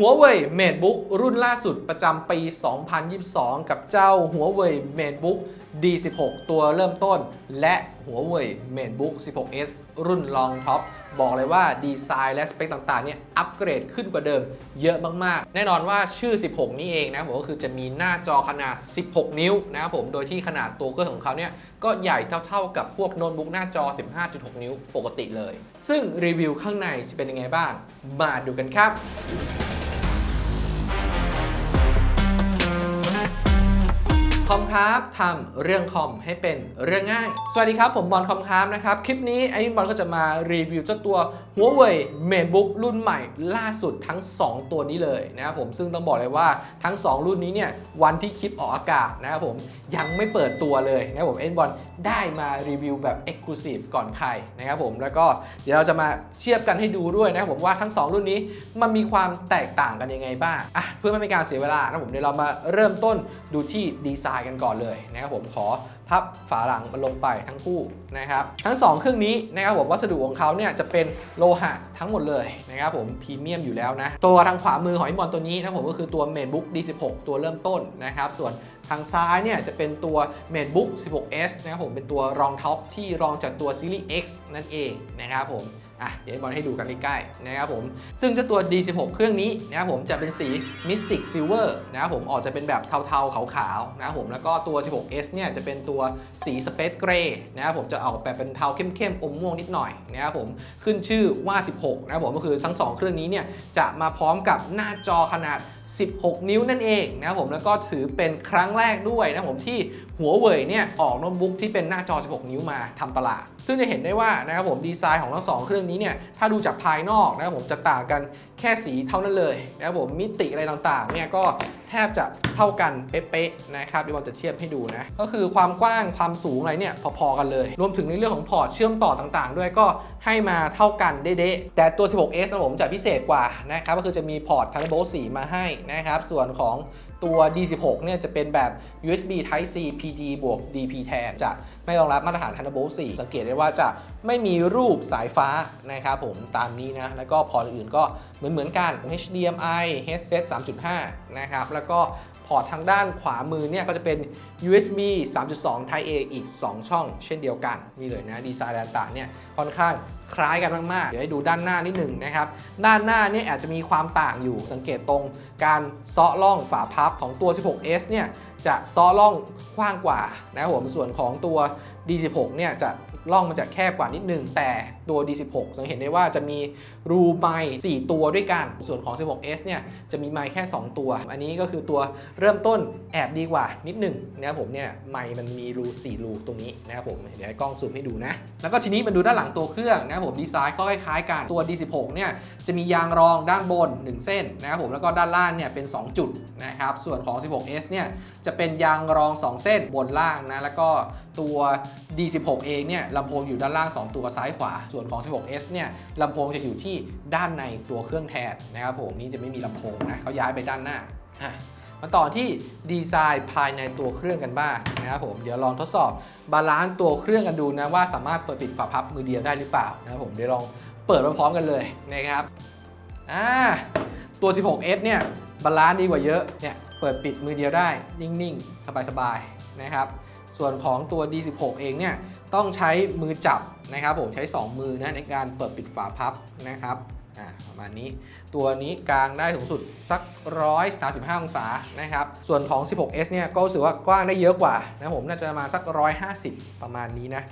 Huawei MateBook รุ่นล่าสุดประจำปี 2022 กับเจ้า Huawei MateBook D16 ตัวเริ่มต้น และ Huawei MateBook 16s รุ่นรองท็อป บอกเลยว่าดีไซน์และสเปคต่างๆ เนี่ยอัปเกรดขึ้นกว่าเดิมเยอะมากๆ แน่นอนว่าชื่อ 16 นี้เองนะผมก็คือจะมีหน้าจอขนาด 16 นิ้วนะครับผม โดยที่ขนาดตัวเครื่องของเขาเนี่ยก็ใหญ่เท่าๆกับพวกโน้ตบุ๊กหน้าจอ 15.6 นิ้วปกติเลย ซึ่งรีวิวข้างในจะเป็นยังไงบ้าง มาดูกันครับ คอมครับทำเรื่องคอมให้เป็นเรื่องง่าย สวัสดีครับ ผมบอลคอมครับนะครับ คลิปนี้ไอ้บอลก็จะมารีวิวเจ้าตัว Huawei MateBook รุ่นใหม่ล่าสุดทั้ง 2 ตัวนี้เลยนะครับผมซึ่งต้องบอกเลยว่าทั้ง 2 รุ่นนี้เนี่ยวันที่คลิปออกอากาศนะครับผมยังไม่เปิดตัวเลยนะครับผมเอ็นบอลได้มารีวิวแบบ Exclusive ก่อนใครนะครับผมแล้วก็เดี๋ยวเราจะมาเทียบกันให้ดูด้วยนะครับผมว่าทั้ง 2 รุ่นนี้มันมีความแตกต่างกันยังไงบ้างอะเพื่อไม่เป็นการเสียเวลานะผมเดี๋ยวเรามาเริ่มต้นดูที่ดีไซน์กันก่อนเลยนะครับผมขอพับฝาหลังมันลงไปทั้งคู่นะครับทั้ง 2 เครื่องนี้นะครับผมวัสดุของเขาเนี่ยจะเป็นโลหะทั้งหมดเลยนะครับผมพรีเมียมอยู่แล้วนะ ตัวทางขวามือของไอ้บอลตัวนี้นะผมก็คือตัว MateBook D16 ตัวเริ่มต้นนะครับส่วนทางซ้ายเนี่ยจะเป็นตัว MateBook 16s นะครับผมเป็นตัวรองท็อปที่รองจากตัว Series X นั่นเองนะครับผม อะเดี๋ยวให้บอลให้ดูกันใกล้ๆนะครับผมซึ่งเจ้าตัว D16 เครื่องนี้นะครับผมจะเป็นสี Mystic Silver นะครับผมออกจะเป็นแบบเทาๆขาวๆนะครับผมแล้วก็ตัว 16s เนี่ยจะเป็นตัวสี Space Gray นะครับผมจะออกแบบเป็นเทาเข้มๆอมม่วงนิดหน่อยนะครับผมขึ้นชื่อว่า 16 นะครับผมก็คือทั้ง 2 เครื่องนี้เนี่ยจะมาพร้อมกับหน้าจอขนาด 16 นิ้วนั่นเองนะครับผมแล้วก็ถือเป็นครั้งแรกด้วยนะครับผมที่หัวเว่ยเนี่ยออกโน้ตบุ๊กที่เป็นหน้าจอ 16 นิ้วมาทำตลาด ซึ่งจะเห็นได้ว่านะครับผมดีไซน์ของทั้งสองเครื่องนี้เนี่ยถ้าดูจากภายนอกนะครับผมจะต่างกันแค่สีเท่านั้นเลยนะครับผมมิติอะไรต่างๆเนี่ยก็แทบจะเท่ากันเป๊ะๆนะครับที่บอลจะเทียบให้ดูนะ ก็คือความกว้างความสูงอะไรเนี่ยพอๆกันเลย รวมถึงในเรื่องของพอร์ตเชื่อมต่อต่างๆ ด้วยก็ให้มาเท่ากันเด๊ะๆแต่ตัว 16s นะผมจะพิเศษกว่านะครับก็คือจะมีพอร์ต Thunderbolt 4 มาให้นะครับส่วนของ ตัว D16 เนี่ยจะเป็นแบบ USB Type C PD บวก DP แทนจะไม่รองรับมาตรฐาน Thunderbolt 4 สังเกตได้ว่าจะไม่มีรูปสายฟ้านะครับผมตามนี้นะ แล้วก็พอร์ตอื่นก็เหมือนเหมือนๆกัน HDMI headset 3.5 นะครับ แล้วก็พอร์ตทางด้านขวามือเนี่ยก็จะเป็น USB 3.2 Type A อีก 2 ช่อง เช่นเดียวกัน นี่เลยนะ ดีไซน์ต่างๆเนี่ยค่อนข้าง คล้ายกันมากๆ เดี๋ยวให้ดูด้านหน้านิดหนึ่งนะครับ ด้านหน้าเนี่ยอาจจะมีความต่างอยู่สังเกตตรงการเซาะล่องฝาพับของตัว 16s เนี่ยจะซาะล่องกว้างกว่านะครับผมส่วนของตัว D16 เนี่ยจะ ล่องมันจะแคบกว่านิดนึง แต่ตัว D16 สังเห็นได้ว่าจะมีรูไมค์4ตัวด้วยกัน ส่วนของ 16s เนี่ยจะมีไมค์แค่ 2 ตัว อันนี้ก็คือตัวเริ่มต้นแอบดีกว่านิดนึงนะครับผมเนี่ยไมค์มันมีรู 4 รูตรงนี้นะครับผมเดี๋ยวให้กล้องซูมให้ดูนะ แล้วก็ทีนี้มาดูด้านหลังตัวเครื่องนะครับผมดีไซน์ก็คล้ายๆกันตัว D16 เนี่ยจะมียางรองด้านบน 1 เส้นนะครับผมแล้วก็ด้านล่างเนี่ยเป็น 2 จุดนะครับส่วนของ 16s เนี่ยจะเป็นยางรอง 2 เส้นบนล่างนะแล้วก็ตัว D16 เองเนี่ยลำโพงอยู่ด้านล่าง 2 ตัวซ้ายขวา ส่วนของ 16s เนี่ยลำโพงจะอยู่ที่ด้านในตัวเครื่องแทนนะครับผมนี่จะไม่มีลำโพงนะเขาย้ายไปด้านหน้ามาต่อที่ดีไซน์ภายในตัวเครื่องกันบ้างนะครับผมเดี๋ยวลองทดสอบบาลานซ์ตัวเครื่องกันดูนะว่าสามารถเปิดปิดฝาพับมือเดียวได้หรือเปล่านะครับผมเดี๋ยวลองเปิดพร้อมๆกันเลยนะครับอ่าตัว 16s เนี่ยบาลานซ์ดีกว่าเยอะเนี่ยเปิดปิดมือเดียวได้นิ่งๆ สบายๆนะครับส่วนของตัว D16 เองเนี่ย ต้องใช้มือจับนะครับผมใช้ 2 มือนะในการเปิดปิดฝาพับนะครับอ่าประมาณนี้ตัวนี้กลางได้สูงสุดสัก 135 องศานะครับส่วนของ 16s เนี่ยก็รู้สึกว่ากว้างได้เยอะกว่านะผมน่าจะมาสัก 150 ประมาณนี้นะ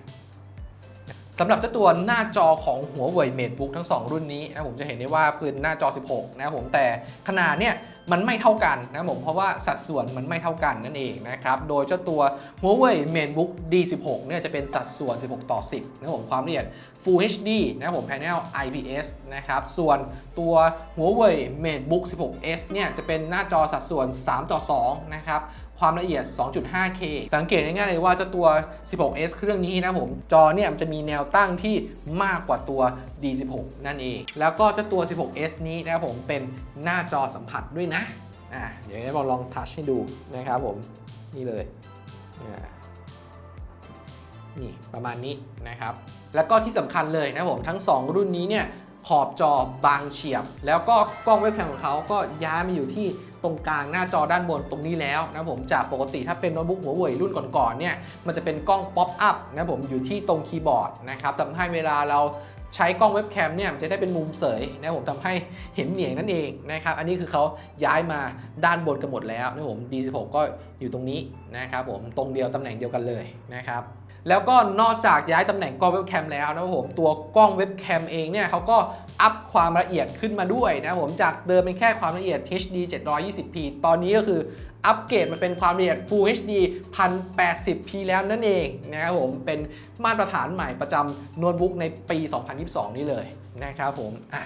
สำหรับเจ้าตัวหน้าจอของหัวเว่ย MateBook ทั้ง 2 รุ่นนี้นะผมจะเห็นได้ว่าพื้นหน้าจอ 16 นะผมแต่ขนาดเนี่ยมันไม่เท่ากันนะผมเพราะว่าสัดส่วนมันไม่เท่ากันนั่นเองนะครับโดยเจ้าตัว Huawei MateBook D16 เนี่ยจะเป็นสัดส่วน 16 ต่อ 10นะผมความละเอียด Full HD นะครับผม Panel IPS นะครับส่วนตัว Huawei MateBook 16s เนี่ยจะเป็นหน้าจอสัดส่วน 3 ต่อ 2 นะครับ ความละเอียด 2.5K สังเกตง่ายๆเลยว่าเจ้าตัว 16s เครื่องนี้นะผม จอเนี่ยมันจะมีแนวตั้งที่มากกว่าตัว D16 นั่นเอง แล้วก็เจ้าตัว 16s นี้นะครับผมเป็นหน้าจอสัมผัสด้วยนะอะเดี๋ยวให้ลองทัชให้ดูนะครับผม นี่เลยนี่ประมาณนี้นะครับ แล้วก็ที่สำคัญเลยนะผมทั้ง 2 รุ่นนี้เนี่ย ขอบจอบางเฉียบ แล้วก็กล้องเว็บแคมของเขาก็ย้ายมาอยู่ที่ตรงกลางหน้าจอด้านบนตรงนี้แล้วนะผมจากปกติถ้าเป็นโน้ตบุ๊กหัวเว่ยรุ่นก่อนๆเนี่ยมันจะเป็นกล้องป๊อปอัพนะผมอยู่ที่ตรงคีย์บอร์ดนะครับทำให้เวลาเราใช้กล้องเว็บแคมเนี่ยจะได้เป็นมุมเสยนะผมทำให้เห็นเหนียงนั่นเองนะครับอันนี้คือเขาย้ายมาด้านบนกันหมดแล้วนะผม D16 ก็อยู่ตรงนี้นะครับผมตรงเดียวตำแหน่งเดียวกันเลยนะครับ แล้วก็นอกจากย้ายตำแหน่งกล้องเว็บแคมแล้วนะครับผมตัวกล้องเว็บแคมเองเนี่ยเขาก็อัพความละเอียดขึ้นมาด้วยนะครับผมจากเดิมเป็นแค่ความละเอียด HD 720p ตอนนี้ก็คืออัปเกรดมาเป็นความละเอียด Full HD 1080p แล้วนั่นเองนะครับผมเป็นมาตรฐานใหม่ประจำโน้ตบุ๊กในปี 2022 นี้เลยนะครับผมอะ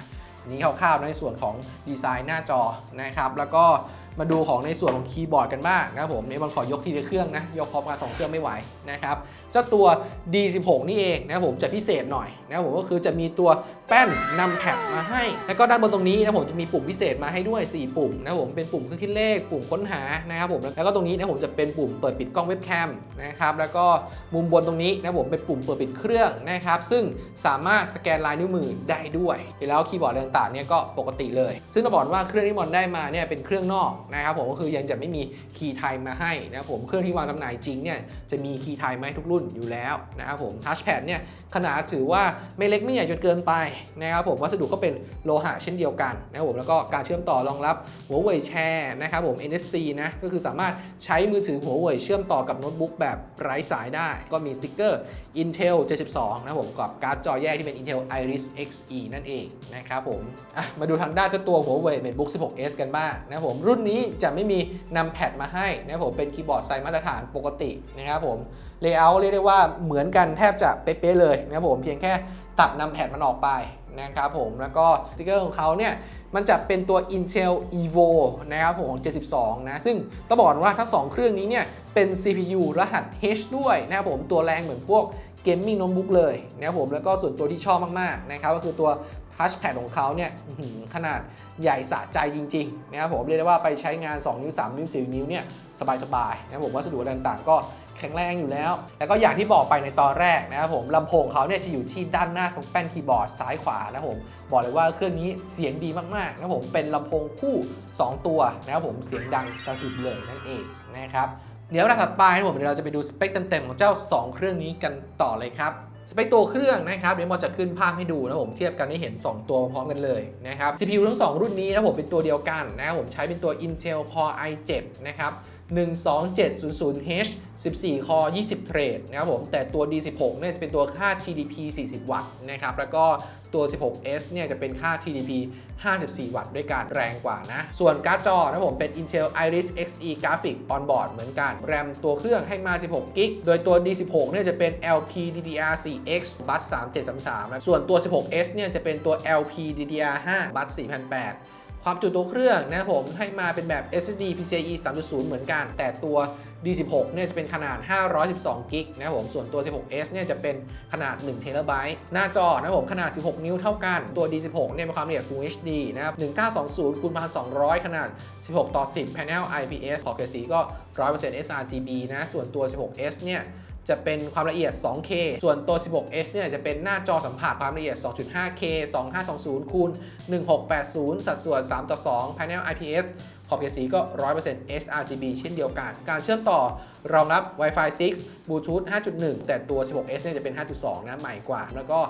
นี่คร่าวๆในส่วนของดีไซน์หน้าจอนะครับ แล้วก็ มาดูของในส่วนของคีย์บอร์ดกันบ้างนะครับผมนี่มันขอยกทีละเครื่องนะยกพร้อมกันสองเครื่องไม่ไหวนะครับเจ้าตัว D16 นี่เองนะครับผมจะพิเศษหน่อยนะครับผมก็คือจะมีตัวแป้นนำแพดมาให้ แล้วก็ด้านบนตรงนี้นะผมจะมีปุ่มพิเศษมาให้ด้วย 4 ปุ่มนะผมเป็นปุ่มเครื่องคิดเลขปุ่มค้นหานะครับผมแล้วก็ตรงนี้นะผมจะเป็นปุ่มเปิดปิดกล้องเว็บแคมนะครับแล้วก็มุมบนตรงนี้นะผมเป็นปุ่มเปิดปิดเครื่องนะครับซึ่งสามารถสแกนลายนิ้วมือได้ด้วยแล้วคีย์บอร์ดต่างๆเนี่ยก็ปกติเลย ซึ่งต้องบอกว่าเครื่องที่มอนได้มาเนี่ยเป็นเครื่องนอกนะครับผมก็คือยังจะไม่มีคีย์ไทม์มาให้นะครับผมเครื่องที่วางจำหน่ายจริงเนี่ยจะมีคีย์ไทม์มาให้ทุกรุ่นอยู่แล้วนะครับผมทัชแพดเนี่ยขนาดถือว่าไม่เล็กไม่ใหญ่จนเกินไปนะครับผมวัสดุก็เป็นโลหะเช่นเดียวกันนะครับผมแล้วก็การเชื่อมต่อรองรับหัวเว่ยแชร์นะครับผม NFC นะก็คือสามารถใช้มือถือหัวเว่ยเชื่อมต่อกับโน้ตบุ๊กแบบไร้สายได้ ก็มีสติ๊กเกอร์ Intel 72 นะครับผมกับการ์ดจอแยกที่เป็น Intel Iris Xe นั่นเองนะครับผมมาดูทางด้านเจ้าตัว Huawei MateBook 16s กันบ้างนะครับผมรุ่นนี้จะไม่มีนำแพดมาให้นะครับผมเป็นคีย์บอร์ดไซส์มาตรฐานปกตินะครับผมเลเยอร์เรียกได้ว่าเหมือนกันแทบจะเป๊ะๆเลยนะครับผมเพียงแค่ ตัดนำแพดมันออกไปนะครับผมแล้วก็สติกเกอร์ของเขาเนี่ยมันจะเป็นตัว Intel Evo นะครับผมของ72 นะ ซึ่งต้องบอกก่อนว่าทั้ง 2 เครื่องนี้เนี่ยเป็น CPU รหัส H ด้วยนะครับผมตัวแรงเหมือนพวกเกมมิ่งโน้ตบุ๊กเลยนะครับผมแล้วก็ส่วนตัวที่ชอบมากๆนะครับก็คือตัวทัชแพดของเขาเนี่ยขนาดใหญ่สะใจจริงๆนะครับผมเรียกได้ว่าไปใช้งาน 2 นิ้ว 3 นิ้ว 4 นิ้วเนี่ยสบายๆนะครับผมวัสดุต่างๆก็ แข็งแรงอยู่แล้ว แล้วก็อย่างที่บอกไปในตอนแรกนะครับผมลำโพงเขาเนี่ยจะอยู่ที่ด้านหน้าตรงแป้นคีย์บอร์ดซ้ายขวานะครับผมบอกเลยว่าเครื่องนี้เสียงดีมากๆนะครับผมเป็นลำโพงคู่ 2 ตัวนะครับผมเสียงดังกระหึ่มเลยนั่นเองนะครับเดี๋ยวถัดไปนะครับผมเดี๋ยวเราจะไปดูสเปคเต็มๆของเจ้า 2 เครื่องนี้กันต่อเลยครับสเปคตัวเครื่องนะครับเดี๋ยวมอจะขึ้นภาพให้ดูนะผมเทียบกันให้เห็น 2 ตัวพร้อมกันเลยนะครับ CPU ทั้ง 2 รุ่นนี้นะผมเป็นตัวเดียวกันนะครับผมใช้เป็นตัว Intel Core i7 นะครับ 12700H 14 Core 20 เทรดนะครับผม แต่ตัว D16 เนี่ยจะเป็นตัวค่า TDP 40 วัตต์นะครับ แล้วก็ตัว 16S เนี่ยจะเป็นค่า TDP 54 วัตต์ด้วยกันแรงกว่านะ ส่วนการ์ดจอนะผมเป็น Intel Iris Xe Graphic on board เหมือนกัน แรมตัวเครื่องให้มา 16กิกโดยตัว D16 เนี่ยจะเป็น LPDDR4X Bus 3733 นะ ส่วนตัว 16S เนี่ยจะเป็นตัว LPDDR5 Bus 4008 ความจุตัวเครื่องนะผมให้มาเป็นแบบ SSD PCIe 3.0 เหมือนกัน แต่ตัว D16 เนี่ยจะเป็นขนาด 512กิกนะผมส่วนตัว 16S เนี่ยจะเป็นขนาด1 t b หน้าจอนะผมขนาด 16 นิ้วเท่ากัน ตัว D16 เนี่ยมีความละเอียด Full HD นะครับ 1920คูณ1200 ขนาด 16 ต่อ 10 Panel IPS ขอบเขตสีก็ 100% sRGB นะส่วนตัว 16S เนี่ย จะเป็นความละเอียด 2K ส่วนตัว 16S เนี่ยจะเป็นหน้าจอสัมผัสความละเอียด 2.5K 2520คูณ1680 สัดส่วน 3 ต่อ 2 Panel IPS ขอบเขตสีก็ 100% sRGB เช่นเดียวกัน การเชื่อมต่อรองรับ Wi-Fi 6 Bluetooth 5.1 แต่ตัว 16S เนี่ยจะเป็น 5.2 นะ ใหม่กว่า แล้วก็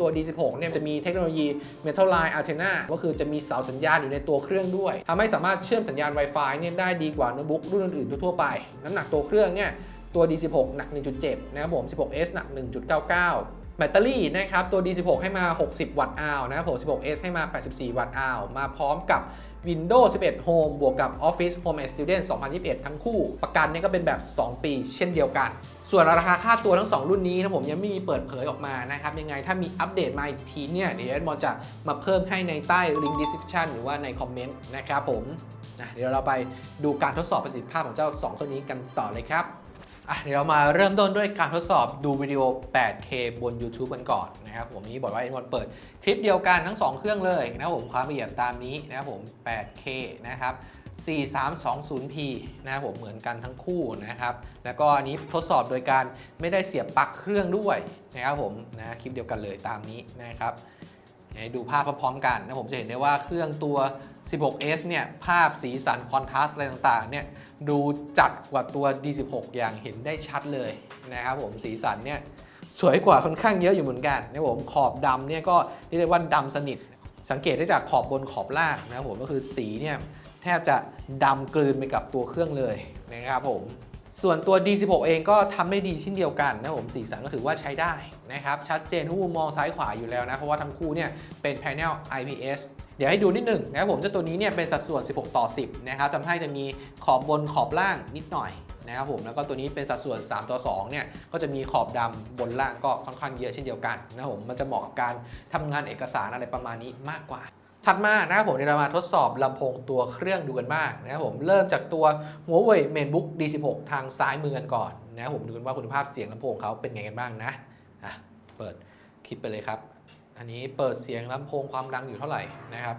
ตัว D16 เนี่ยจะมีเทคโนโลยี Metal Line Antenna ก็คือจะมีเสาสัญญาณอยู่ในตัวเครื่องด้วยทำให้สามารถเชื่อมสัญญาณ Wi-Fi เนี่ยได้ดีกว่าโน้ตบุ๊กรุ่นอื่นๆทั่วไป น้ำหนักตัวเครื่องเนี่ย ตัว D16 หนัก 1.7 นะครับผม 16S หนัก 1.99 แบตเตอรี่นะครับ ตัว D16 ให้มา 60 วัตต์อาวนะครับผม 16S ให้มา 84 วัตต์อาวมาพร้อมกับ Windows 11 Home บวกกับ Office Home and Student 2021 ทั้งคู่ ประกันเนี่ยก็เป็นแบบ 2 ปีเช่นเดียวกัน ส่วนราคาค่าตัวทั้ง 2 รุ่นนี้นะผมยังไม่มีเปิดเผยออกมานะครับ ยังไงถ้ามีอัปเดตมาอีกทีเนี่ยเดี๋ยวมอจะมาเพิ่มให้ในใต้ link description หรือว่าในคอมเมนต์นะครับผมนะเดี๋ยวเราไปดูการทดสอบประสิทธิภาพของเจ้า 2 ตัวนี้กันต่อเลยครับ อะเดี๋ยวเรามาเริ่มต้นด้วยการทดสอบดูวิดีโอ 8K บน YouTube กันก่อนนะครับผมนี้บอกว่า N1 เปิดคลิปเดียวกันทั้ง 2 เครื่องเลยนะครับผมความละเอียดตามนี้นะครับผม 8K นะครับ 4320p นะครับผมเหมือนกันทั้งคู่นะครับ แล้วก็อันนี้ทดสอบโดยการไม่ได้เสียบปลั๊กเครื่องด้วยนะครับผมนะคลิปเดียวกันเลยตามนี้นะครับ ให้ดูภาพพร้อมๆกันนะผมจะเห็นได้ว่าเครื่องตัว 16s เนี่ยภาพสีสันคอนทราสต์อะไรต่างๆเนี่ยดูจัดกว่าตัว D16 อย่างเห็นได้ชัดเลยนะครับผมสีสันเนี่ยสวยกว่าค่อนข้างเยอะอยู่เหมือนกันนะผมขอบดำเนี่ยก็เรียกได้ว่าดำสนิท สังเกตได้จากขอบบนขอบล่างนะครับผมก็คือสีเนี่ยแทบจะดำกลืนไปกับตัวเครื่องเลยนะครับผม ส่วนตัว D16 เองก็ทำได้ดีเช่นเดียวกันนะครับผมสีสันก็ถือว่าใช้ได้นะครับ ชัดเจนทุกมุมมองซ้ายขวาอยู่แล้วนะ เพราะว่าทั้งคู่เนี่ยเป็นแผง IPS เดี๋ยวให้ดูนิดหนึ่งนะครับผมเจ้าตัวนี้เนี่ยเป็นสัดส่วน 16 ต่อ 10 นะครับทำให้จะมีขอบบนขอบล่างนิดหน่อยนะครับผมแล้วก็ตัวนี้เป็นสัดส่วน 3 ต่อ 2 เนี่ยก็จะมีขอบดำบนล่างก็ค่อนข้างเยอะเช่นเดียวกันนะครับผมมันจะเหมาะกับการทำงานเอกสารอะไรประมาณนี้มากกว่า ถัดมานะครับผมเดี๋ยวเรามาทดสอบลำโพงตัวเครื่องดูกันบ้างนะครับผมเริ่มจากตัวหัวเว่ย MateBook D16 ทางซ้ายมือกันก่อนนะครับผมดูกันว่าคุณภาพเสียงลำโพงเขาเป็นไงกันบ้างนะอะเปิดคลิปไปเลยครับ อันนี้เปิดเสียงลำโพงความดังอยู่เท่าไหร่นะครับ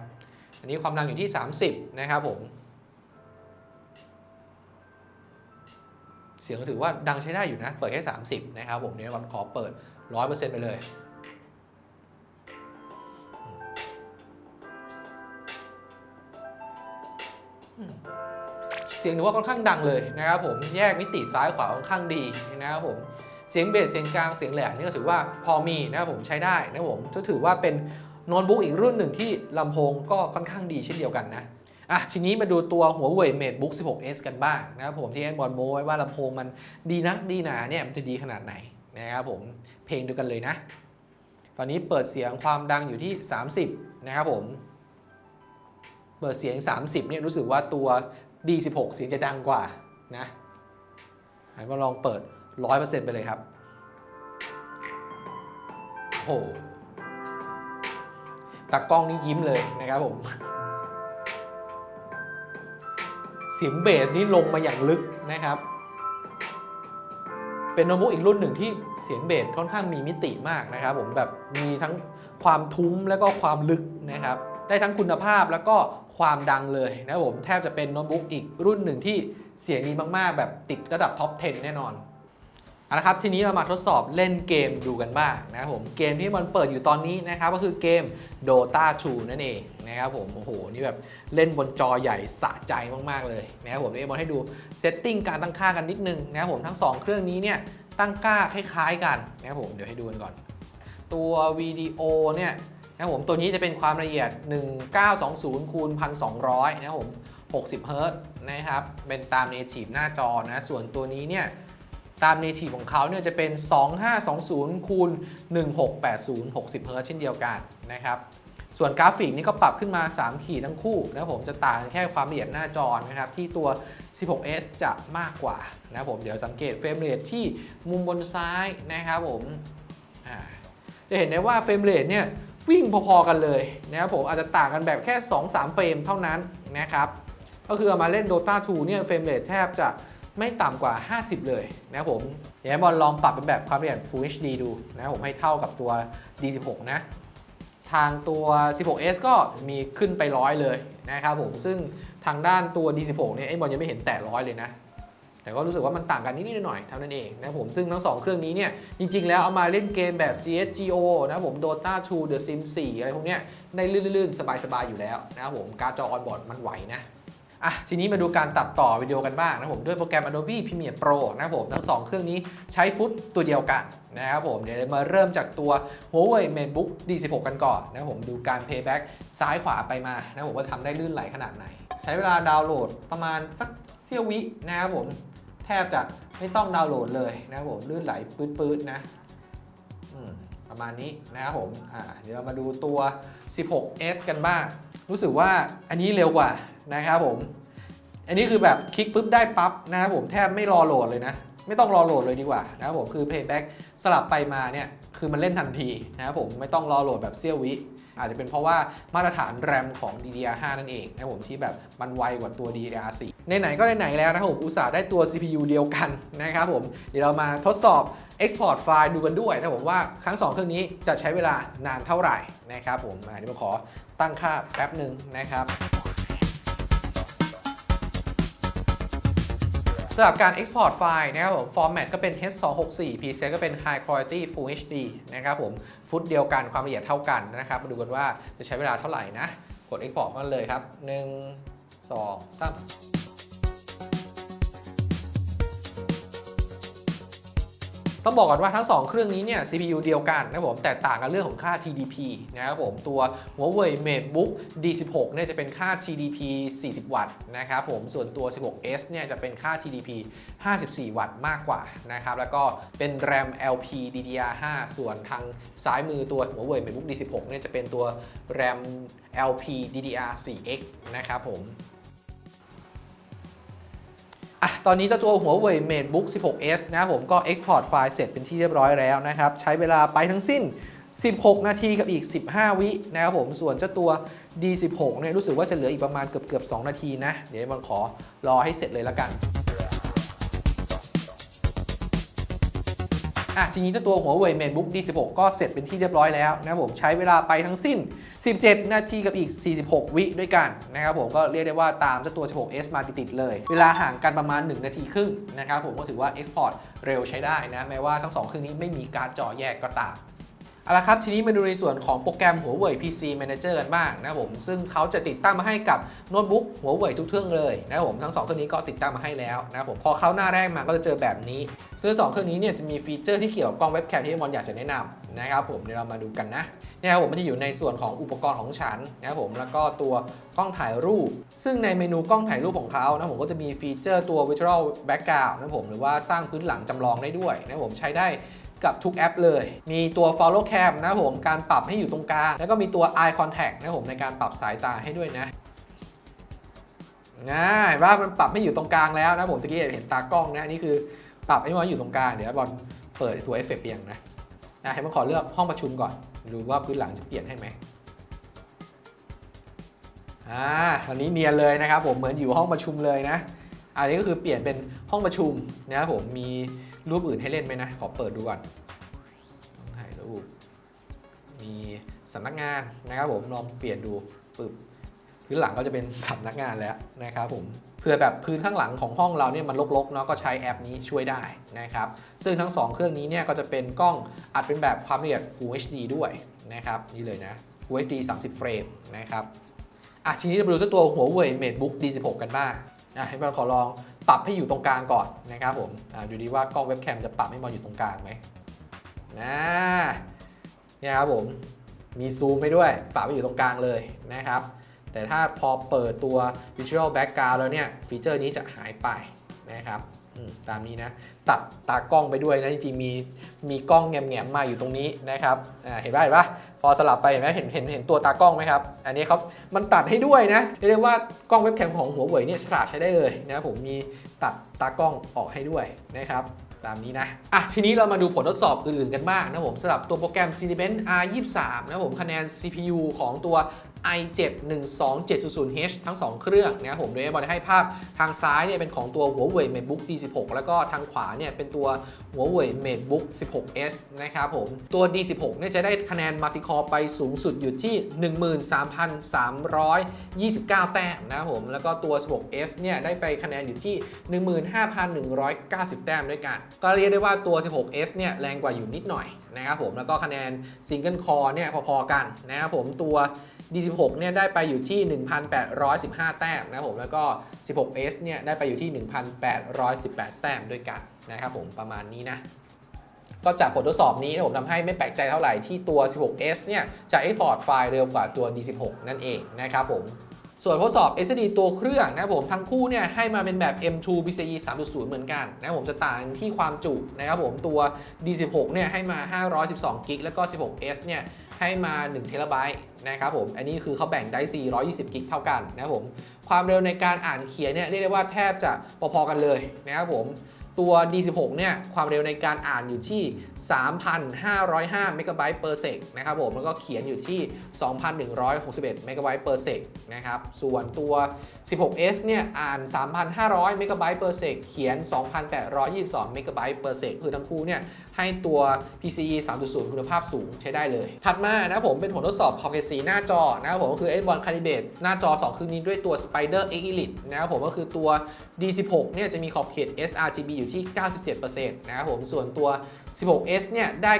อันนี้ความดังอยู่ที่ 30 นะครับผม เสียงถือว่าดังใช้ได้อยู่นะ เปิดแค่ 30 นะครับผมเดี๋ยววันขอเปิด 100%ไปเลย เสียงถือว่าค่อนข้างดังเลยนะครับผมแยกมิติซ้ายขวาค่อนข้างดีนะครับผมเสียงเบสเสียงกลางเสียงแหลมนี่ก็ถือว่าพอมีนะครับผมใช้ได้นะครับผมถือว่าเป็นโน้ตบุ๊กอีกรุ่นหนึ่งที่ลำโพงก็ค่อนข้างดีเช่นเดียวกันนะอะทีนี้มาดูตัวหัวเว่ย MateBook 16s กันบ้างนะครับผมที่แอนบอลโมไว้ว่าลำโพงมันดีนักดีหนาเนี่ยมันจะดีขนาดไหนนะครับผมเพลงดูกันเลยนะ ตอนนี้เปิดเสียงความดังอยู่ที่ 30 นะครับผม เปิดเสียง 30เนี่ยรู้สึกว่าตัว D16 เสียงจะดังกว่านะให้มาลองเปิด 100%ไปเลยครับ โอ้โหตากล้องนี่ยิ้มเลยนะครับผม เสียงเบสนี่ลงมาอย่างลึกนะครับ เป็นโน้ตบุ๊กอีกรุ่นหนึ่งที่เสียงเบสค่อนข้างมีมิติมากนะครับผมแบบมีทั้งความทุ้มแล้วก็ความลึกนะครับ ได้ทั้งคุณภาพแล้วก็ ความดังเลยนะครับผมแทบจะเป็นโน้ตบุ๊กอีกรุ่นหนึ่งที่เสียงดีมากๆ แบบติดระดับท็อป 10 แน่นอนเอาละครับทีนี้เรามาทดสอบเล่นเกมดูกันบ้างนะครับผมเกมที่มันเปิดอยู่ตอนนี้นะครับก็คือเกม Dota 2 นั่นเองนะครับผมโอ้โหนี่แบบเล่นบนจอใหญ่สะใจมากๆเลยนะครับผมเดี๋ยวเอ็มบอลให้ดูเซตติ้งการตั้งค่ากันนิดนึงนะครับผมทั้ง 2 เครื่องนี้เนี่ยตั้งค่าคล้ายๆกันนะครับผมเดี๋ยวให้ดูกันก่อน ตัววิดีโอเนี่ย นะครับผมตัวนี้จะเป็นความละเอียด 1920คูณ1200 นะครับผม 60 เฮิร์ตซ์นะครับ เป็นตาม native หน้าจอนะ ส่วนตัวนี้เนี่ยตาม native ของเขาเนี่ยจะเป็น 2520คูณ1680 60 เฮิร์ตซ์เช่นเดียวกันนะครับส่วนกราฟิกนี่ก็ปรับขึ้นมา 3 ขีดทั้งคู่นะครับผมจะต่างแค่ความละเอียดหน้าจอนะครับ ที่ตัว 16s จะมากกว่านะครับผมเดี๋ยวสังเกตเฟรมเรทที่มุมบนซ้ายนะครับผมจะเห็นได้ว่าเฟรมเรทเนี่ย วิ่งพอๆกันเลยนะครับผมอาจจะต่างกันแบบแค่ 2-3 เฟรมเท่านั้นนะครับก็คือเอามาเล่น Dota 2 เนี่ยเฟรมเรทแทบจะไม่ต่ำกว่า 50 เลยนะครับผมเดี๋ยวให้บอลลองปรับเป็นแบบความละเอียด Full HD ดูนะครับผมให้เท่ากับตัว D16 นะทางตัว 16s ก็มีขึ้นไปร้อยเลยนะครับผมซึ่งทางด้านตัว D16 เนี่ยไอ้บอลยังไม่เห็นแตะร้อยเลยนะ แต่ก็รู้สึกว่ามันต่างกันนิดๆหน่อยๆเท่านั้นเองนะผมซึ่งทั้ง 2 เครื่องนี้เนี่ยจริง ๆ แล้วเอามาเล่นเกมแบบ CSGO นะผม Dota 2 The Sims 4 อะไรพวกเนี้ยได้ลื่นๆ สบาย ๆ อยู่แล้วนะครับผมการจอออนบอร์ดมันไหวนะอะทีนี้มาดูการตัดต่อวิดีโอกันบ้างนะผมด้วยโปรแกรม Adobe Premiere Pro นะครับผมทั้ง 2 เครื่องนี้ใช้ฟุตตัวเดียวกันนะครับผมเดี๋ยวมาเริ่มจากตัว Huawei MateBook D16 กันก่อนนะครับผมดูการ Playback ซ้ายขวาไปมานะผมว่าทำได้ลื่นไหลขนาดไหน ใช้เวลาดาวน์โหลดประมาณสักเสี้ยววินะครับผม แทบจะไม่ต้องดาวน์โหลดเลยนะครับผมลื่นไหลปื๊ดๆนะประมาณนี้นะครับผมเดี๋ยวเรามาดูตัว 16s กันบ้าง รู้สึกว่าอันนี้เร็วกว่านะครับผม อันนี้คือแบบคลิกปุ๊บได้ปั๊บนะครับผมแทบไม่รอโหลดเลยนะ ไม่ต้องรอโหลดเลยดีกว่านะครับผมคือ Payback สลับไปมาเนี่ยคือมันเล่นทันทีนะครับผมไม่ต้องรอโหลดแบบเสี้ยววิ อาจจะเป็นเพราะว่ามาตรฐานแรมของ DDR5 นั่นเองนะครับผมที่แบบมันไวกว่าตัว DDR4 ไหนๆก็ไหนๆแล้วนะครับผมอุตส่าห์ได้ตัว CPU เดียวกันนะครับผมเดี๋ยวเรามาทดสอบ Export ไฟล์ดูกันด้วยนะผมว่าครั้ง 2 เครื่องนี้จะใช้เวลานานเท่าไหร่นะครับผมอะเดี๋ยวมาขอตั้งค่าแป๊บหนึ่งนะครับ สำหรับการ Export ไฟล์นะครับผม Format ก็เป็น H264 Preset ก็เป็น High Quality Full HD นะครับผมฟุตเดียวกันความละเอียดเท่ากันนะครับ มาดูกันว่าจะใช้เวลาเท่าไหร่นะ กด Export กันเลยครับ 1 2 3 ต้องบอกก่อนว่าทั้ง 2 เครื่องนี้เนี่ย CPU เดียวกันนะครับผมแต่ต่างกันเรื่องของค่า TDP นะครับผมตัว Huawei MateBook D16 เนี่ยจะเป็นค่า TDP 40 วัตต์นะครับผมส่วนตัว 16S เนี่ยจะเป็นค่า TDP 54 วัตต์มากกว่านะครับแล้วก็เป็น RAM LP DDR5 ส่วนทางซ้ายมือตัว Huawei MateBook D16 เนี่ยจะเป็นตัว RAM LP DDR4X นะครับผม อะตอนนี้เจ้าตัวหัวเว่ยเมดบุ๊ก 16s นะผมก็ Export ไฟล์เสร็จเป็นที่เรียบร้อยแล้วนะครับ ใช้เวลาไปทั้งสิ้น 16 นาทีกับอีก 15 วินะครับผมส่วนเจ้าตัว D16 เนี่ยรู้สึกว่าจะเหลืออีกประมาณเกือบเกือบ2นาทีนะ เดี๋ยวมันขอรอให้เสร็จเลยละกัน อะทีนี้เจ้าตัวหัวเว่ยเมนบุ๊ก D16 ก็เสร็จเป็นที่เรียบร้อยแล้วนะครับผมใช้เวลาไปทั้งสิ้น 17 นาทีกับอีก 46 วิด้วยกันนะครับผมก็เรียกได้ว่าตามเจ้าตัว 16s มาติดๆเลย เวลาห่างกันประมาณ 1 นาทีครึ่งนะครับผมก็ถือว่า Export เร็วใช้ได้นะแม้ว่าทั้งสองเครื่องนี้ไม่มีการดจอแยกก็ตาม เอาละครับทีนี้มาดูในส่วนของโปรแกรม Huawei PC Manager กันบ้างนะผมซึ่งเขาจะติดตั้งมาให้กับโน้ตบุ๊ก Huawei ทุกเครื่องเลยนะผมทั้งสองเครื่องนี้ก็ติดตั้งมาให้แล้วนะผมพอเข้าหน้าแรกมาก็จะเจอแบบนี้ ซึ่งสองเครื่องนี้เนี่ยจะมีฟีเจอร์ที่เกี่ยวกับกล้องเว็บแคมที่มอนอยากจะแนะนำนะครับผมเดี๋ยวเรามาดูกันนะเนี่ยผมมันจะอยู่ในส่วนของอุปกรณ์ของฉันนะครับผมแล้วก็ตัวกล้องถ่ายรูป ซึ่งในเมนูกล้องถ่ายรูปของเขานะผมก็จะมีฟีเจอร์ตัว Virtual Background นะผมหรือว่าสร้างพื้นหลังจำลองได้ด้วยนะผมใช้ได้ กับทุกแอปเลย มีตัว Follow Cam นะผม การปรับให้อยู่ตรงกลาง แล้วก็มีตัว Eye Contact นะผมในการปรับสายตาให้ด้วยนะง่ายว่ามันปรับให้อยู่ตรงกลางแล้วนะผมตะกี้เห็นตากล้องนะนี่คือปรับให้มันอยู่ตรงกลาง เดี๋ยวบอลเปิดตัวเอฟเฟกต์เปลี่ยนนะนะให้มันขอเลือกห้องประชุมก่อน ดูว่าพื้นหลังจะเปลี่ยนให้ไหมอ่าอันนี้เนียนเลยนะครับผมเหมือนอยู่ห้องประชุมเลยนะ อันนี้ก็คือเปลี่ยนเป็นห้องประชุมนะครับผมมี รูปอื่นให้เล่นไหมนะ ขอเปิดดูก่อนถ่ายรูป มีสำนักงานนะครับผมลองเปลี่ยนดูปึ๊บพื้นหลังก็จะเป็นสำนักงานแล้วนะครับผมเพื่อแบบพื้นข้างหลังของห้องเราเนี่ยมันรกๆเนาะก็ใช้แอปนี้ช่วยได้นะครับซึ่งทั้ง 2 เครื่องนี้เนี่ยก็จะเป็นกล้องอัดเป็นแบบความละเอียด Full HD ด้วยนะครับนี่เลยนะ Full HD 30 เฟรมนะครับอะทีนี้เรามาดูเจ้าตัว Huawei MateBook D16 กันบ้าง ให้เราขอลองปรับให้อยู่ตรงกลางก่อนนะครับผมอะดูดีว่ากล้องเว็บแคมจะปรับให้มันอยู่ตรงกลางไหมนะเนี่ยครับผมมีซูมไปด้วยปรับให้อยู่ตรงกลางเลยนะครับ แต่ถ้าพอเปิดตัว Visual Background แล้วเนี่ยฟีเจอร์นี้จะหายไปนะครับ ตามนี้นะ ตัดตากล้องไปด้วยนะจริงๆมีมีกล้องแงมๆมาอยู่ตรงนี้นะครับเห็นป่ะเห็นป่ะพอสลับไปเห็นไหมเห็นเห็นเห็นตัวตากล้องไหมครับ อันนี้เขามันตัดให้ด้วยนะเรียกว่ากล้องเว็บแคมของหัวเว่ยเนี่ยฉลาดใช้ได้เลยนะผมมีตัดตากล้องออกให้ด้วยนะครับตามนี้นะ อะ ทีนี้เรามาดูผลทดสอบอื่นๆกันบ้างนะผมสำหรับตัวโปรแกรม Cinebench R23 นะผมคะแนน CPU ของตัว i7-12700H ทั้ง 2 เครื่องนะครับผมโดยบอลได้ให้ภาพทางซ้ายเนี่ยเป็นของตัว Huawei MateBook D16 แล้วก็ทางขวาเนี่ยเป็นตัว Huawei MateBook 16s นะครับผม ตัว D16 เนี่ยจะได้คะแนน Multicore ไปสูงสุดอยู่ที่ 13,329 แต้มนะครับผม แล้วก็ตัว 16s เนี่ยได้ไปคะแนนอยู่ที่ 15,190 แต้มด้วยกัน ก็เรียกได้ว่าตัว 16s เนี่ยแรงกว่าอยู่นิดหน่อยนะครับผม แล้วก็คะแนน Single Core เนี่ยพอๆกันนะครับผมตัว D16 เนี่ยได้ไปอยู่ที่ 1,815 แต้มนะครับผมแล้วก็ 16S เนี่ยได้ไปอยู่ที่ 1,818 แต้มด้วยกันนะครับผมประมาณนี้นะก็จากผลทดสอบนี้นะผมทำให้ไม่แปลกใจเท่าไหร่ที่ตัว 16S เนี่ยจะ export ไฟล์เร็วกว่าตัว D16 นั่นเองนะครับผม ส่วนทดสอบ SSD ตัวเครื่องนะผมทั้งคู่เนี่ยให้มาเป็นแบบ M2 PCIe 3.0 เหมือนกันนะผมจะต่างที่ความจุนะครับผมตัว D16 เนี่ยให้มา 512กิกแล้วก็ 16S เนี่ยให้มา1 t b นะครับผม อันนี้คือเขาแบ่งได้ 420 กิกเท่ากันนะครับผม ความเร็วในการอ่านเขียนเนี่ยเรียกได้ว่าแทบจะพอๆกันเลยนะครับผม ตัว D16 เนี่ยความเร็วในการอ่านอยู่ที่ 3,505 เมกะไบต์ per sec นะครับผมแล้วก็เขียนอยู่ที่ 2,161 เมกะไบต์ per sec นะครับส่วนตัว 16s เนี่ยอ่าน 3,500 เมกะไบต์ per sec เขียน 2,822 เมกะไบต์ per sec คือทั้งคู่เนี่ยให้ตัว PCIe 3.0 คุณภาพสูงใช้ได้เลย ถัดมานะผมเป็นผลทดสอบ Core Gate หน้าจอนะครับผมก็คือ S1 Calibrate หน้าจอ 2ครื่องนี้ด้วยตัว Spider X Elite นะครับผมก็คือตัว D16 เนี่ยจะมีขอบเขต sRGB อยู่ที่ 97%นะครับผมส่วนตัว 16s เนี่ยได้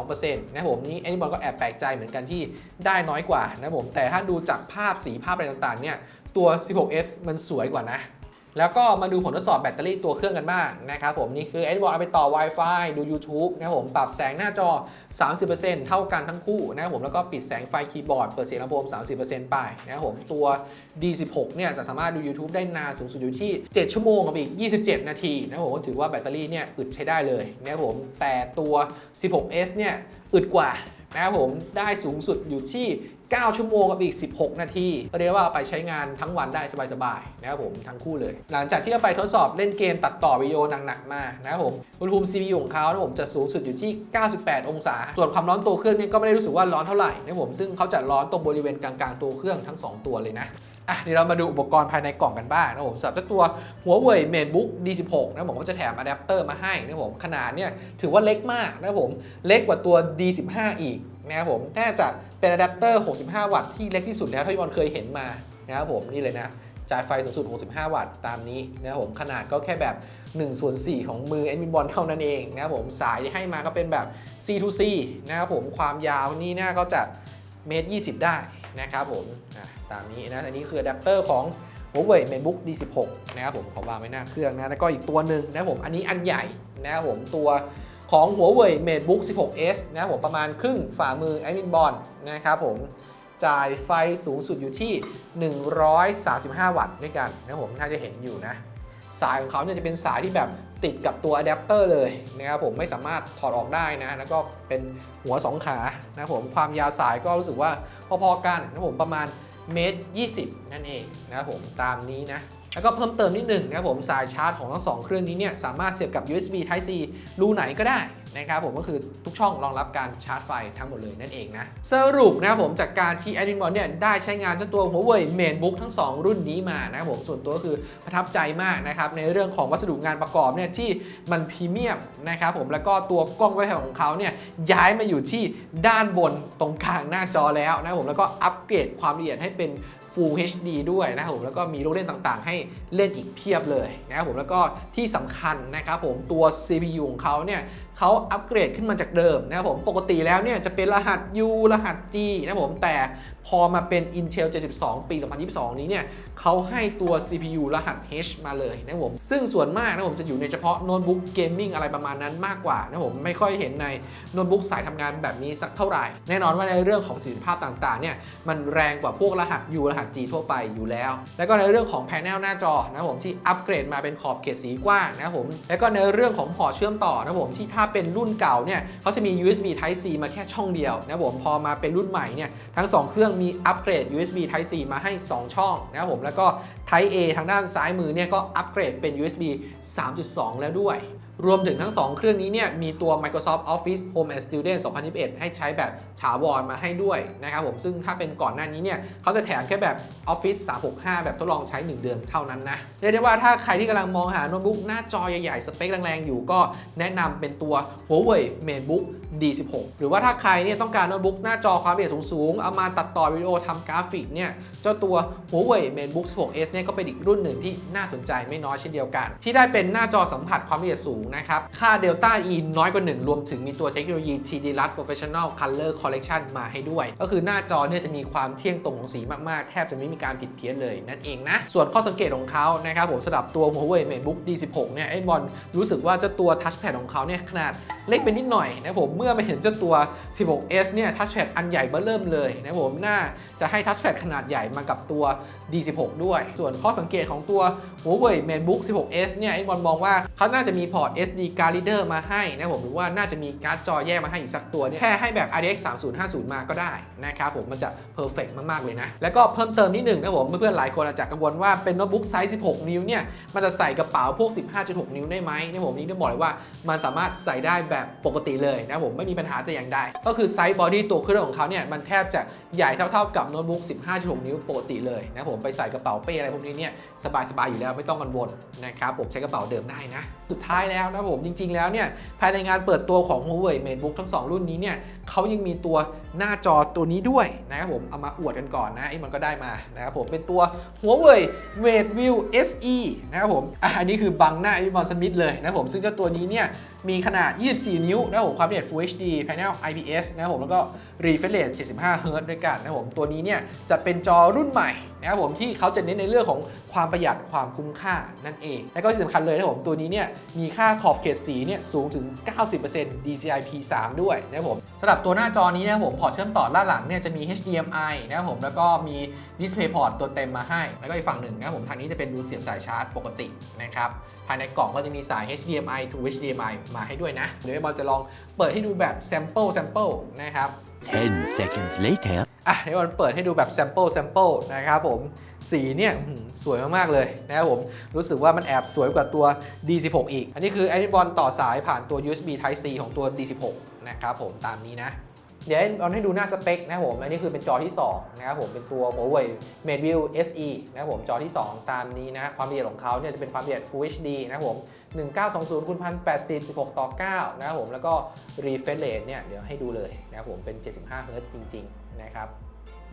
92%นะครับผมนี่ไอ้บอลก็แอบแปลกใจเหมือนกันที่ได้น้อยกว่านะครับผมแต่ถ้าดูจากภาพสีภาพอะไรต่างๆเนี่ยตัว 16s มันสวยกว่านะ แล้วก็มาดูผลทดสอบแบตเตอรี่ตัวเครื่องกันบ้างนะครับผมนี่คือ Edward เอาไปต่อ Wi-Fi ดู YouTube นะครับผมปรับแสงหน้าจอ 30%เท่ากันทั้งคู่นะครับผมแล้วก็ปิดแสงไฟคีย์บอร์ด เปิดเสียงลำโพง30%ไปนะครับผมตัว D16 เนี่ยจะสามารถดู YouTube ได้นานสูงสุดอยู่ที่ 7 ชั่วโมงกับอีก 27 นาทีนะครับผมก็ถือว่าแบตเตอรี่เนี่ยอึดใช้ได้เลยนะครับผมแต่ตัว 16s เนี่ยอึดกว่า นะครับผมได้สูงสุดอยู่ที่ 9 ชั่วโมงกับอีก 16 นาทีก็เรียกว่าไปใช้งานทั้งวันได้สบายๆนะครับผมทั้งคู่เลย หลังจากที่เราไปทดสอบเล่นเกมตัดต่อวิดีโอหนักๆมานะครับผมอุณหภูมิ CPU ของเขานะผมจะสูงสุดอยู่ที่ 98 องศา ส่วนความร้อนตัวเครื่องเนี่ยก็ไม่ได้รู้สึกว่าร้อนเท่าไหร่นะครับผมซึ่งเขาจะร้อนตรงบริเวณกลางๆตัวเครื่องทั้ง 2 ตัวเลยนะ อะเดี๋ยวเรามาดูอุปกรณ์ภายในกล่องกันบ้างนะครับผมสำหรับเจ้าตัวหัวเว่ย MateBook D16 นะครับผมก็จะแถมอะแดปเตอร์มาให้นะครับผมขนาดเนี่ยถือว่าเล็กมากนะครับผมเล็กกว่าตัว D15 อีกนะครับผมน่าจะเป็นอะแดปเตอร์ 65 วัตต์ที่เล็กที่สุดแล้วเท่าที่บอลเคยเห็นมานะครับผมนี่เลยนะจ่ายไฟสูงสุด 65 วัตต์ตามนี้นะครับผมขนาดก็แค่แบบ1ส่วน4ของมือแอดมินบอลเท่านั้นเองนะครับผมสายที่ให้มาก็เป็นแบบ C to C นะครับผมความยาวนี่น่าก็จะเมตร20 ได้ นะครับผมตามนี้นะอันนี้คืออะแดปเตอร์ของ Huawei MateBook D16 นะครับผมขอวางไว้หน้าเครื่องนะแล้วก็อีกตัวหนึ่งนะครับผมอันนี้อันใหญ่นะครับผมตัวของ Huawei MateBook 16s นะครับผมประมาณครึ่งฝ่ามือแอดมินบอลนะครับผมจ่ายไฟสูงสุดอยู่ที่ 135 วัตต์ด้วยกันนะครับผมถ้าจะเห็นอยู่นะ สายของเขาเนี่ยจะเป็นสายที่แบบ ติดกับตัวอะแดปเตอร์เลยนะครับผมไม่สามารถถอดออกได้นะแล้วก็เป็นหัว 2 ขานะผมความยาวสายก็รู้สึกว่าพอๆกันนะผมประมาณเมตร20 นั่นเองนะครับผมตามนี้นะ แล้วก็เพิ่มเติมนิดหนึ่งนะครับผมสายชาร์จของทั้งสองเครื่องนี้เนี่ยสามารถเสียบกับ USB Type C รูไหนก็ได้นะครับผมก็คือทุกช่องรองรับการชาร์จไฟทั้งหมดเลยนั่นเองนะ สรุปนะครับผมจากการที่ Admin Bot เนี่ยได้ใช้งานเจ้าตัว Huawei MateBook ทั้ง 2 รุ่นนี้มานะครับผมส่วนตัวก็คือประทับใจมากนะครับในเรื่องของวัสดุงานประกอบเนี่ยที่มันพรีเมียมนะครับผมแล้วก็ตัวกล้องไว้ถ่ายของเขาเนี่ยย้ายมาอยู่ที่ด้านบนตรงกลางหน้าจอแล้วนะครับผมแล้วก็อัปเกรดความละเอียดให้เป็น Full HD ด้วยนะครับผมแล้วก็มีลูกเล่นต่างๆ ให้เล่นอีกเพียบเลยนะครับผมแล้วก็ที่สำคัญนะครับผมตัว CPU ของเขาเนี่ย เขาอัปเกรดขึ้นมาจากเดิมนะครับผมปกติแล้วเนี่ยจะเป็นรหัส U รหัส G นะครับผมแต่พอมาเป็น Intel 72 ปี 2022 นี้เนี่ยเขาให้ตัว CPU รหัส H มาเลยนะครับผมซึ่งส่วนมากนะผมจะอยู่ในเฉพาะโน้ตบุ๊กเกมมิ่งอะไรประมาณนั้นมากกว่านะผมไม่ค่อยเห็นในโน้ตบุ๊กสายทำงานแบบนี้สักเท่าไหร่ แน่นอนว่าในเรื่องของประสิทธิภาพต่างๆเนี่ยมันแรงกว่าพวกรหัส U รหัส G ทั่วไปอยู่แล้ว แล้วก็ในเรื่องของแผงหน้าจอนะครับผมที่อัปเกรดมาเป็นขอบเขตสีกว้างนะครับผมแล้วก็ในเรื่องของพอร์ตเชื่อมต่อนะผมที่ถ้าเป็นรุ่นเก่าเนี่ยเขาจะมี USB Type C มาแค่ช่องเดียวนะผมพอมาเป็นรุ่นใหม่เนี่ยทั้ง 2 เครื่องมีอัปเกรด USB Type C มาให้ 2 ช่องนะผมแล้วก็ Type A ทางด้านซ้ายมือเนี่ยก็อัปเกรดเป็น USB 3.2 แล้วด้วย รวมถึงทั้ง 2 เครื่องนี้เนี่ยมีตัว Microsoft Office Home and Student 2021 ให้ใช้แบบถาวรมาให้ด้วยนะครับผมซึ่งถ้าเป็นก่อนหน้านี้เนี่ยเขาจะแถมแค่แบบ Office 365 แบบทดลองใช้ 1 เดือนเท่านั้นนะเรียกได้ว่าถ้าใครที่กำลังมองหาโน้ตบุ๊กหน้าจอใหญ่ๆ สเปคแรงๆ อยู่ก็แนะนำเป็นตัว Huawei MateBook D16 หรือว่าถ้าใครเนี่ยต้องการโน้ตบุ๊กหน้าจอความละเอียดสูงๆ เอามาตัดต่อวิดีโอทำกราฟิกเนี่ยเจ้าตัว Huawei MateBook 16s เนี่ยก็เป็นอีกรุ่นหนึ่งที่น่าสนใจไม่น้อยเช่นเดียวกัน ที่ได้เป็นหน้าจอสัมผัสความละเอียดสูงนะครับ ค่า Delta E น้อยกว่า 1 รวมถึงมีตัวเทคโนโลยี TD Lux Professional Color Correction มาให้ด้วย ก็คือหน้าจอเนี่ยจะมีความเที่ยงตรงของสีมาก ๆ แทบจะไม่มีการผิดเพี้ยนเลยนั่นเองนะ ส่วนข้อสังเกตของเขานะครับผมสำหรับตัว Huawei MateBook D16 เนี่ยไอ้บอลรู้สึกว่าเจ้าตัว Touchpad ของเขาเนี่ยขนาดเล็กไปนิดหน่อยนะผมเมื่อมาเห็นเจ้าตัว 16s เนี่ย Touchpad อันใหญ่เบ้อเริ่มเลยนะผมน่าจะให้ Touchpad ขนาดใหญ่มากับตัว D16 ด้วย ส่วนข้อสังเกตของตัว Huawei MateBook 16s เนี่ยไอ้บอลมองว่าเขาน่าจะมีพอร์ต SD card reader มาให้นะผมหรือว่าน่าจะมีการ์ดจอแยกมาให้อีกสักตัวเนี่ยแค่ให้แบบ RTX 3050 มาก็ได้นะครับผมมันจะ perfect มาก ๆ เลยนะ แล้วก็เพิ่มเติมนิดหนึ่งนะผมเพื่อนๆหลายคนอาจจะกังวลว่าเป็นโน้ตบุ๊กไซส์ 16 นิ้วเนี่ยมันจะใส่กระเป๋าพวก 15.6 นิ้วได้ไหมนี่ผมนี่ต้องบอกเลยว่ามันสามารถใส่ได้แบบปกติเลยนะผมไม่มีปัญหาแต่อย่างใดก็คือไซส์บอดี้ตัวเครื่องของเขาเนี่ยมันแทบจะใหญ่เท่าๆกับโน้ตบุ๊ก 15.6 นิ้วปกติเลยนะผมไปใส่กระเป๋าเป้อะไรพวกนี้เนี่ยสบายๆอยู่แล้วไม่ต้องกังวลนะครับผมใช้กระเป๋าเดิมได้นะ สุดท้ายแล้วนะผมจริง ๆ แล้วเนี่ยภายในงานเปิดตัวของ Huawei MateBook ทั้ง 2 รุ่นนี้เนี่ยเขายังมีตัวหน้าจอตัวนี้ด้วยนะครับผมเอามาอวดกันก่อนนะไอ้มันก็ได้มานะครับผมเป็นตัว Huawei MateView SE นะครับผมอะอันนี้คือบังหน้าไอ้บอลสมิธเลยนะครับผมซึ่งเจ้าตัวนี้เนี่ยมีขนาด 24 นิ้วนะครับผมความละเอียด Full HD Panel IPS นะครับผมแล้วก็ Refresh Rate 75 Hz ด้วยกันนะครับผมตัวนี้เนี่ยจะเป็นจอรุ่นใหม่นะครับผมที่เขาจะเน้นในเรื่องของความประหยัดความคุ้มค่านั่นเอง และก็ที่สำคัญเลยนะครับผมตัวนี้เนี่ยมีค่าขอบเขตสีเนี่ยสูงถึง 90% DCI P3 ด้วยนะครับผมสำหรับตัวหน้าจอนี้นะครับผมพอร์ตเชื่อมต่อด้านหลังเนี่ยจะมี HDMI นะครับผมแล้วก็มี Display Port ตัวเต็มมาให้ แล้วก็อีกฝั่งหนึ่งนะครับผมทางนี้จะเป็นรูเสียบสายชาร์จปกตินะครับภายในกล่องก็จะมีสาย HDMI to HDMI มาให้ด้วยนะ เดี๋ยวไอ้บอลจะลองเปิดให้ดูแบบ sample sample นะครับ 10 seconds later. อะเดี๋ยวมันเปิดให้ดูแบบ sample sample นะครับผมสีเนี่ยอื้อหือสวยมาก ๆ เลยนะครับผม รู้สึกว่ามันแอบสวยกว่าตัว D16 อีก อันนี้คือไอ b บอลต่อสายผ่านตัว USB Type C ของตัว D16 นะครับผมตามนี้นะ เดี๋ยวเอาให้ดูหน้าสเปคนะครับผม อันนี้คือเป็นจอที่ 2 นะครับผม เป็นตัว Huawei MateView SE นะครับผม จอที่ 2 ตามนี้นะ ความละเอียดของเขาเนี่ยจะเป็นความละเอียด Full HD นะครับผม 1920คูณ1080 16 ต่อ 9 นะครับผม แล้วก็ refresh rate เนี่ย เดี๋ยวให้ดูเลยนะครับผม เป็น 75 Hz จริง ๆ นะครับ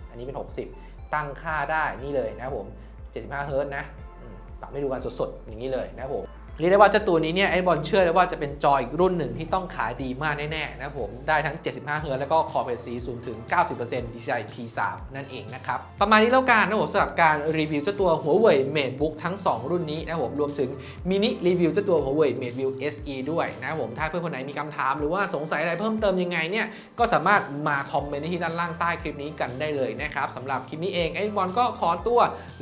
อันนี้เป็น 60 ตั้งค่าได้ นี่เลยนะครับผม 75เฮิร์ตซ์นะอืมปรับให้ดูกันสดๆ อย่างนี้เลยนะครับผม เรียกได้ว่าเจ้าตัวนี้เนี่ยไอ้บอลเชื่อเลยว่าจะเป็นจออีกรุ่นหนึ่งที่ต้องขายดีมากแน่ๆนะผมได้ทั้ง 75 เฮิร์ตแล้วก็คอเพซีสูงถึง 90% DCI P3 นั่นเองนะครับ ประมาณนี้แล้วกันนะครับผมสำหรับการรีวิวเจ้าตัว Huawei MateBook ทั้ง 2 รุ่นนี้นะครับผมรวมถึงมินิรีวิวเจ้าตัว Huawei MateView SE ด้วยนะครับผมถ้าเพื่อนคนไหนมีคำถามหรือว่าสงสัยอะไรเพิ่มเติมยังไงเนี่ยก็สามารถมาคอมเมนต์ที่ด้านล่างใต้คลิปนี้กันได้เลยนะครับสำหรับคลิปนี้เองไอ้บอลก็ขอตัว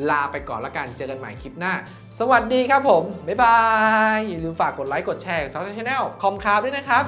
ลาไปก่อนละกันเจอกันใหม่คลิปหน้า สวัสดีครับผมบ๊ายบายอย่าลืมฝากกดไลค์กดแชร์ซับสไครต์ช n แนลคอมคาร์ด้วยนะครับ